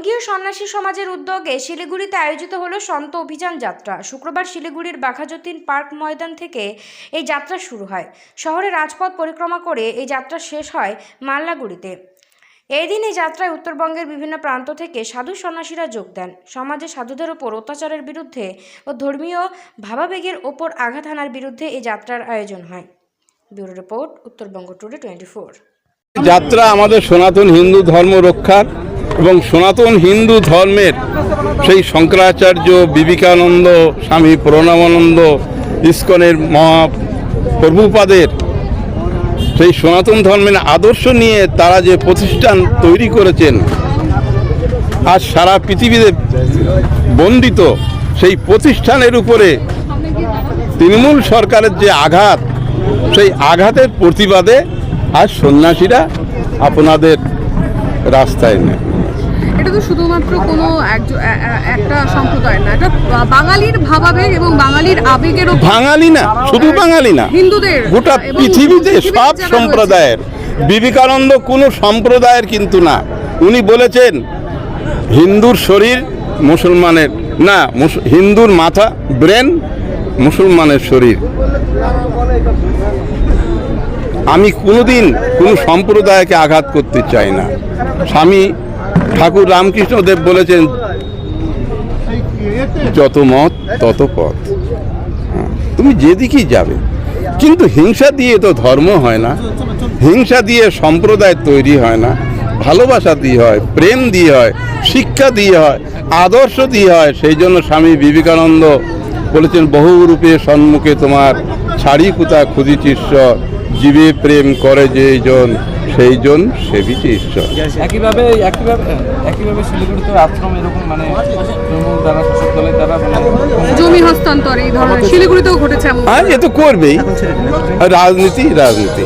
বঙ্গীয় সন্ন্যাসী সমাজের উদ্যোগে শিলিগুড়িতে আয়োজিত হলো সন্ত অভিযান যাত্রা। শুক্রবার শিলিগুড়ির বাঘাযতীন পার্ক ময়দান থেকে এই যাত্রা শুরু হয়। শহরের রাজপথ পরিক্রমা করে এই যাত্রা শেষ হয় মাল্লাগুড়িতে এই দিন এই যাত্রায় উত্তরবঙ্গের বিভিন্ন প্রান্ত থেকে সাধু সন্ন্যাসীরা যোগ দেন। সমাজে সাধুদের ওপর অত্যাচারের বিরুদ্ধে ও ধর্মীয় ভাবাবেগের ওপর আঘাত হানার বিরুদ্ধে এই যাত্রার আয়োজন হয়। Bureau report, Uttarbanga today twenty four. যাত্রা আমাদের সনাতন হিন্দু ধর্ম রক্ষার এবং সনাতন হিন্দু ধর্মের সেই শঙ্করাচার্য বিবেকানন্দ, স্বামী প্রণবানন্দ, ইস্কনের মহা প্রভুপাদের সেই সনাতন ধর্মের আদর্শ নিয়ে তারা যে প্রতিষ্ঠান তৈরি করেছেন, আজ সারা পৃথিবীতে বন্দিত সেই প্রতিষ্ঠানের উপরে তৃণমূল সরকারের যে আঘাত, সেই আঘাতের প্রতিবাদে আজ সন্ন্যাসীরা আপনাদের রাস্তায় নেয়। এটা তো শুধুমাত্র কোনো একটা সম্প্রদায় না এটা বাঙালির ভাবাবেগ এবং বাঙালির আবেগেরও বাঙালি না শুধু বাঙালি না। হিন্দুদের গোটা পৃথিবীতে সব সম্প্রদায়ের বিবেকানন্দ কোনো সম্প্রদায়ের কিন্তু না। উনি বলেছেন হিন্দুর শরীর মুসলমানের না হিন্দুর মাথা ব্রেন মুসলমানের শরীর। আমি কোনোদিন কোনো সম্প্রদায়কে আঘাত করতে চাই না। স্বামী ঠাকুর রামকৃষ্ণদেব বলেছেন যত মত তত পথ। হ্যাঁ, তুমি যেদিকেই যাবে কিন্তু হিংসা দিয়ে তো ধর্ম হয় না হিংসা দিয়ে সম্প্রদায় তৈরি হয় না ভালোবাসা দিয়ে হয় প্রেম দিয়ে হয় শিক্ষা দিয়ে হয় আদর্শ দিয়ে হয় সেই জন্য স্বামী বিবেকানন্দ বলেছেন বহু রূপে সম্মুখে তোমার ছাড়ি কুতা ঈশ্বর জীবে প্রেম করে যেজন সেই জন সেবিছে ঈশ্বর। একইভাবে একইভাবে একইভাবে শিলিগুড়িতে আশ্রম এরকম মানে তৃণমূল দ্বারা শাসক দলের দ্বারা মানে জমি হস্তান্তর এই ধরনের শিলিগুড়িতেও ঘটেছে হ্যাঁ এ তো করবেই। রাজনীতি রাজনীতি।